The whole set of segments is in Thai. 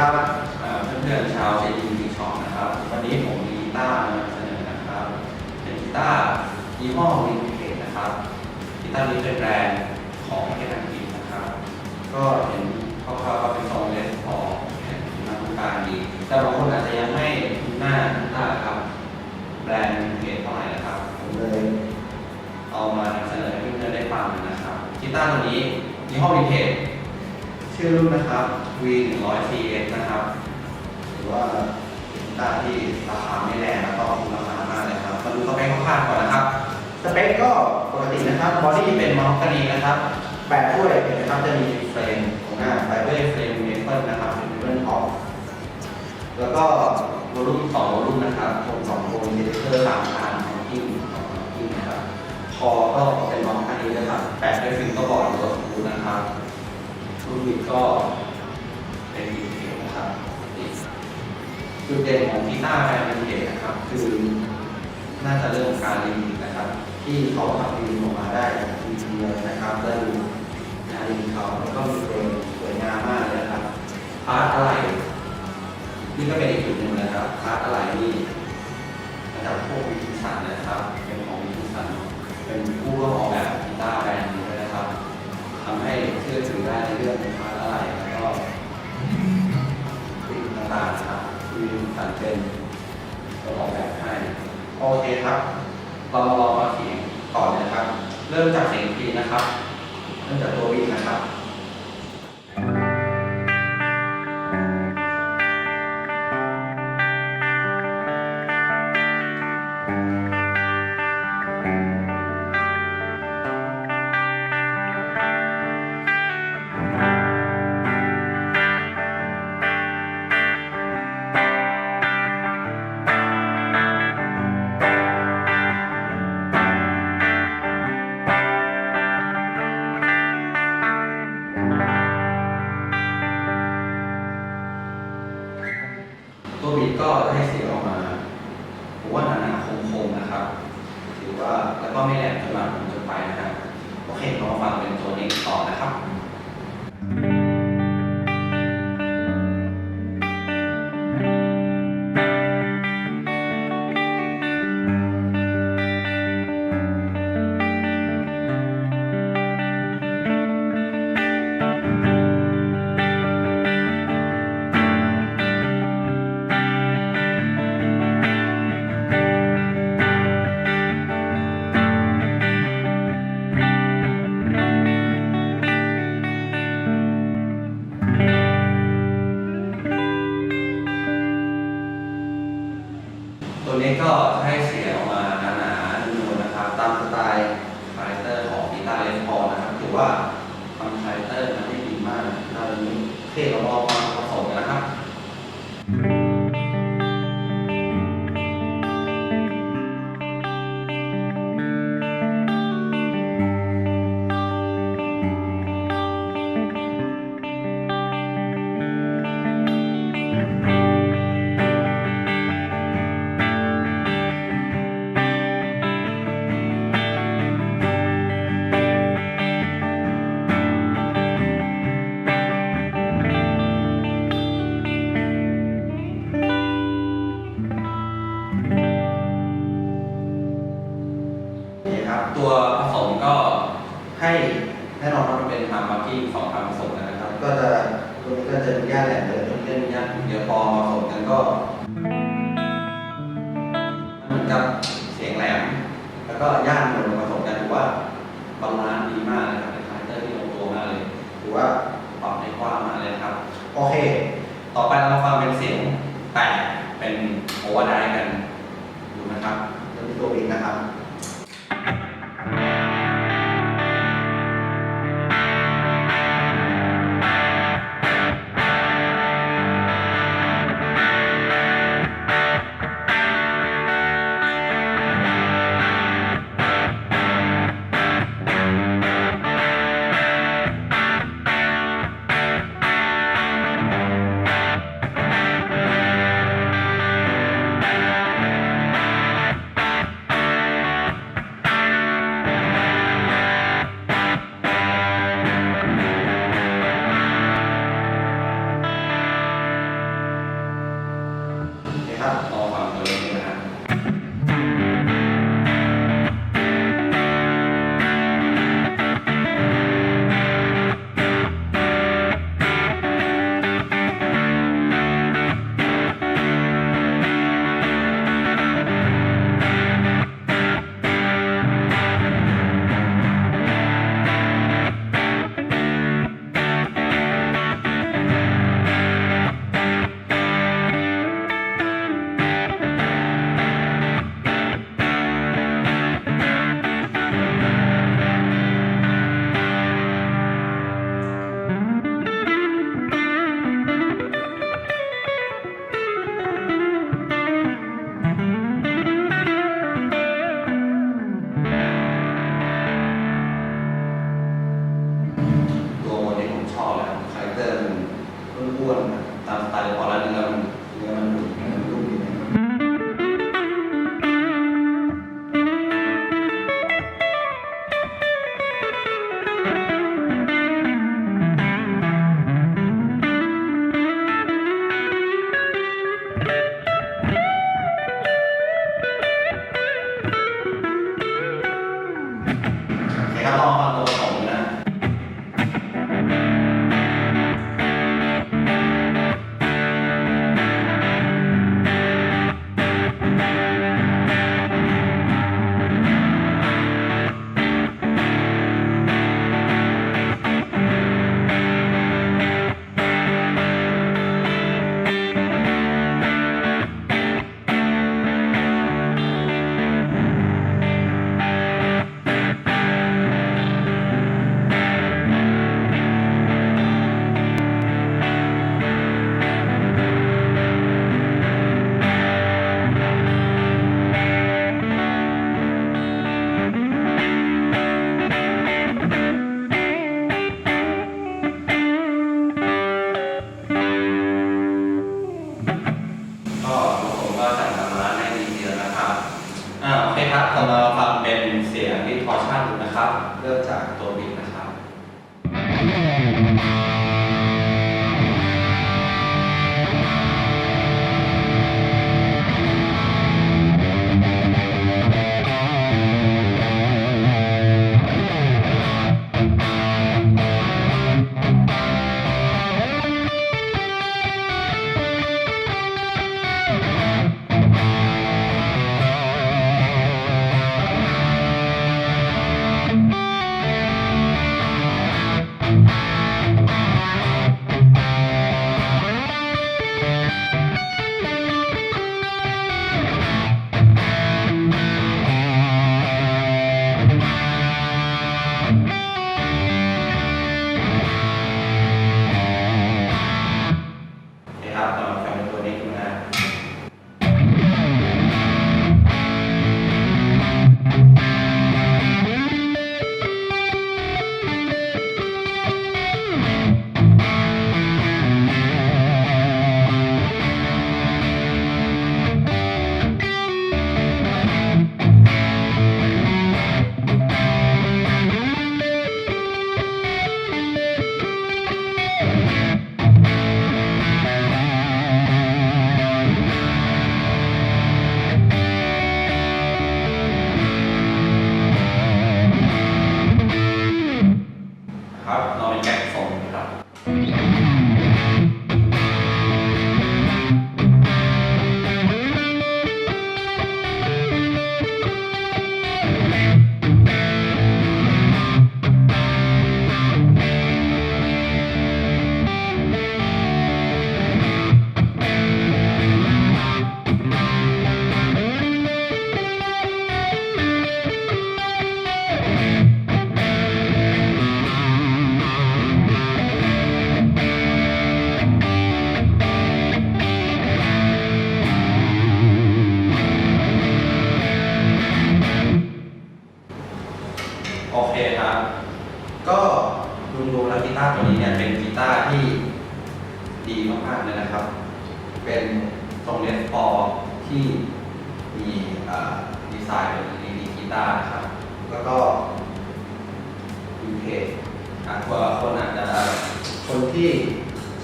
ครับเอ่อเพื่อนๆชาวเจดีมีช็อปนะครับ วันนี้ผมมีกีตาร์มาเสนอนะครับ เป็นกีตาร์ยี่ห้อวินเทจนะครับกีตาร์นี้เป็นแบรนด์ของประเทศอังกฤษนะครับ ก็เห็นคร่าวๆก็เป็นทรงเลสพองนักการดี แต่บางคนอาจจะยังไม่คุ้นหน้ากีตาร์ครับ แบรนด์วินเทจเท่าไหร่นะครับผมเลยเอามานำเสนอให้เพื่อนๆได้ฟังนะครับกีตาร์ตัวนี้ยี่ห้อวินเทจชื่อรุ่นนะครับ V 1 0 0 C ตาร์ที่ราคาไม่แรงแล้วก็คุ้มราคามากเลยครับมาดูสเปคคร่าวๆก่อนนะครับ สเปคก็ปกตินะครับบอดี้เป็นมอลกานีนะครับแปดถ้วยนะครับจะมีเฟรมของหน้าไปด้วยเฟรมเมเปิลนะครับเป็นเมเปิลท็อปแล้วก็วอลุ่มสองวอลุ่มนะครับผมสองโคนมีเลเซอร์สามชั้นของกิ้งของกิ้งนะครับคอก็เป็นมอลกานีนะครับแปะด้วยฟิล์มก็บอร์ดตัวสมบูนะครับรูปบิดก็เป็นดีเทล จุดเด่นของกีตาร์แบรนด์วินเทจนะครับ คือน่าจะเรื่องของการลิมิตนะครับ ที่เขาทำดีออกมาได้ดีเลยนะครับได้ดูงานดีเขาแล้วก็มีเพลงสวยงามมากเลยนะครับพาร์ทอะไรนี่ก็เป็นอีกจุดหนึ่งนะครับพาร์ทอะไรนี่มาจากพวกวิทูสันนะครับ เป็นของวิทูสันเป็นผู้ร่วมออกแบบกีตาร์แบรนด์นี้นะครับทำให้เชื่อถือได้ในเรื่องของพาร์ทอะไรแล้วก็สิ่งต่างๆนะครับ ที่วิทูสันเป็นตัวออกแบบให้โอเคครับ เรามาลองมาเสียงก่อนนะครับ เริ่มจากเสียงพีนะครับ เริ่มจากตัววินนะครับ ก็ไม่แหลมจนมางจนเกินไปนะครับโอเคเรามาฟังเป็นตัวนี้ต่อนะครับ ก็จะให้เสียงออกมาหนาๆนุ่มๆนะครับ ตามสไตล์คาแรคเตอร์ของกีตาร์เลสพอลนะครับถือว่า ตัวผสมก็ให้แน่นอนว่ามันเป็นทำบักกิ้งสองทำผสมกันนะครับ ก็จะตัวนี้ก็จะมีย่าแหลมเลยเรื่องนี้ยเดี๋ยวพอมาผสมกันก็มันเหมือนกับเสียงแหลม แล้วก็ย่านมันผสมกันถือว่า বলেন না ครับ เริ่มจากตัวบิดนะครับ ตัวนี้เนี่ยเป็นกีตาร์ที่ดีมากๆเลยนะครับ เป็นทรงเลสปอร์ที่มีดีไซน์เป็นดีดีกีตาร์นะครับ แล้วก็วินเทจอะคนคนอาจจะคนที่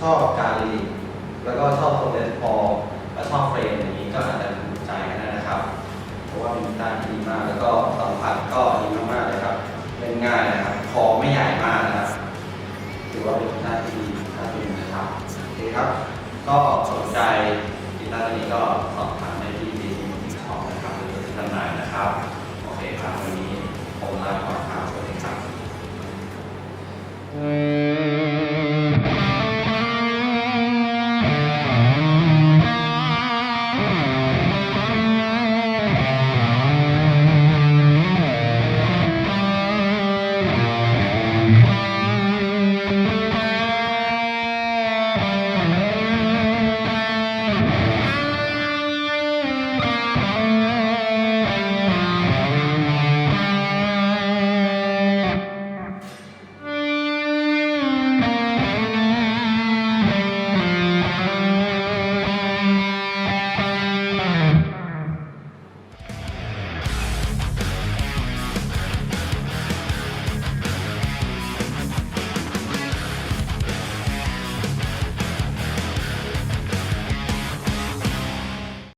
ชอบการีแล้วก็ชอบทรงเลสปอร์และชอบเฟรมอย่างนี้ก็อาจจะถูกใจกันนะครับ เพราะว่าเป็นกีตาร์ที่ดีมากแล้วก็สัมผัสก็ดีมากๆเลยครับเล่นง่ายนะครับคอไม่ใหญ่มากีครับ ก็สนใจกีตารตัวนี้ก็สอบถามในที่ดีของนะครับหรือจำหน่ายนะครับ โอเคครับวันนี้ผมลาก่อนครับสวัสดีครับ